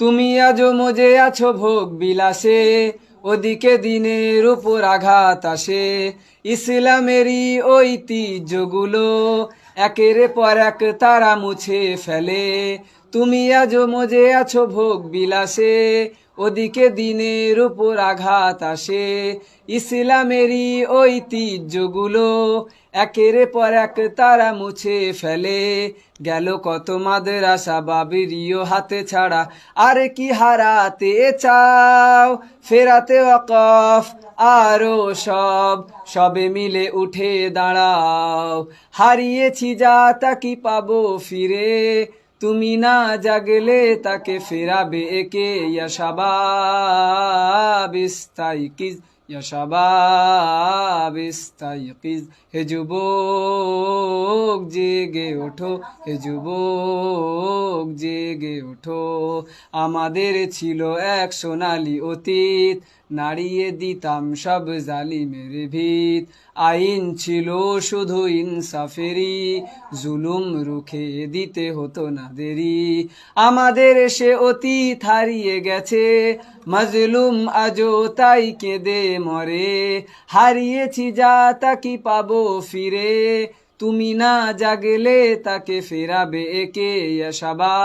তুমি আজও মজে আছো ভোগ বিলাসে, ওদিকে দিনের উপর আঘাত আসে। ইসলামেরই ঐতিহ্যগুলো একের পর এক তারা মুছে ফেলে। তুমি আজও মজে আছো ভোগ বিলাসে ওদিকে দিনের উপর আঘাত আসে। ইসলামেরই ঐতিহ্যগুলো একের পর এক তারা মুছে ফেলে। গেল কত মাদ্রাসা বাবিরিও হাতে ছাড়া। আর কি হারাতে চাও? ফেরাতে অকফ আরও সব, সবে মিলে উঠে দাঁড়াও। হারিয়েছি যা তা কি পাবো ফিরে? তুমি না জাগলে তাকে ফেরাবে একে। ইয়াশাবাবিস্তাইকিজ ইয়াশাবাবিস্তাইকিজ হে যুবক, জেগে ওঠো, হে যুবক, জেগে ওঠো। আমাদের ছিল এক সোনালি অতীত নাড়িয়ে দিতাম সব জালিমের ভিত। আইন ছিল শুধু ইনসাফেরি জুলুম রুখে দিতে হতো না দেরি। আমাদের সে অতীত হারিয়ে গেছে, মজলুম আজও তাই কেঁদে মরে। হারিয়েছি যা তা কি পাবো ফিরে? তুমি না জাগলে তাকে ফেরাবে একে ইয়াশাবাবিস্তা